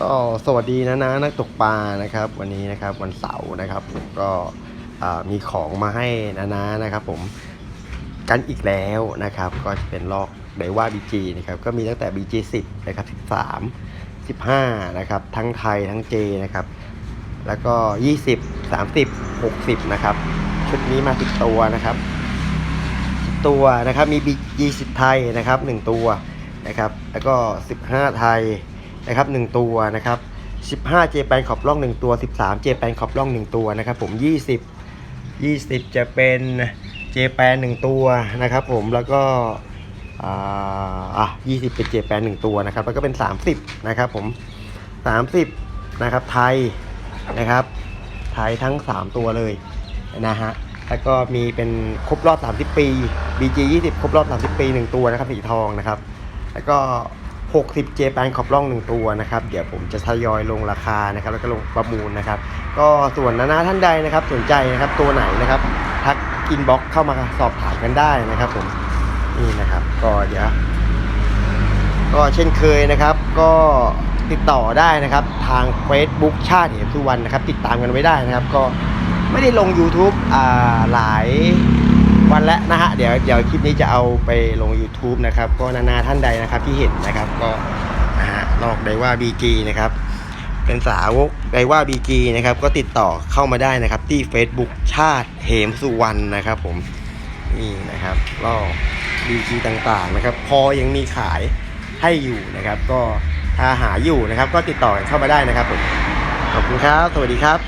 ก็สวัสดีนะนะนักตกปลานะครับ วันนี้นะครับวันเสาร์นะครับผมก็มีของมาให้นะนะนะครับ ผมกันอีกแล้วนะครับ ก็จะเป็นลอกไดว่าบีจีนะครับก็มีตั้งแต่ BG 10นะครับ13 15นะครับทั้งไทยทั้งเจนะครับ แล้วก็ 20 30 60นะครับชุดนี้มา10ตัวนะครับ10ตัวนะครับมี BG 10ไทยนะครับ 1 ตัวนะครับ แล้วก็ 15 ไทย นะครับ1ตัวนะครับ15เจแปนขอบล่อง 1 ตัว 13เจแปนขอบล่อง 1 ตัวนะครับผม20 20 จะเป็นเจแปน1ตัวนะครับผมแล้วก็อ่าอะ20 เป็นเจแปน1ตัวนะครับแล้วก็เป็น 30นะครับผม30นะครับไทยนะครับไทยทั้ง 3 ตัวเลยนะฮะแล้วก็มีเป็นครบรอบ 30 ปี BG 20 ครบรอบ 30 ปี 1 ตัวนะครับสีทองนะครับ แล้วก็ 60เจแปนขอบล่อง1ตัวนะครับ เดี๋ยวผมจะทยอยลงราคานะครับ แล้วก็ลงประมูลนะครับ ก็ส่วนนานาท่านใดนะครับ สนใจนะครับตัวไหนนะครับ ทักอินบ็อกเข้ามาสอบถามกันได้นะครับผมนี่นะครับ ก็เดี๋ยวก็เช่นเคยนะครับ ก็ติดต่อได้นะครับ ทาง Facebook ชาติเหมสุวรรณนะครับ ติดตามกันไว้ได้นะครับ ก็ไม่ได้ลง YouTube อ่าหลาย วันแล้วนะฮะเดี๋ยวเดี๋ยวคลิปนี้จะเอาไปลง YouTube นะครับ ก็นานาท่านใดนะครับที่เห็นนะครับก็นะฮะลอกไดว่า BG นะครับเป็นสาวกไดว่า BG นะครับก็ติดต่อเข้ามาได้นะครับ ที่ Facebook ชาติเหมสุวรรณนะครับผมนี่นะครับลอก BG ต่างๆนะครับ พอยังมีขายให้อยู่นะครับ ก็ถ้าหาอยู่นะครับ ก็ติดต่อเข้ามาได้นะครับผมขอบคุณครับ สวัสดีครับ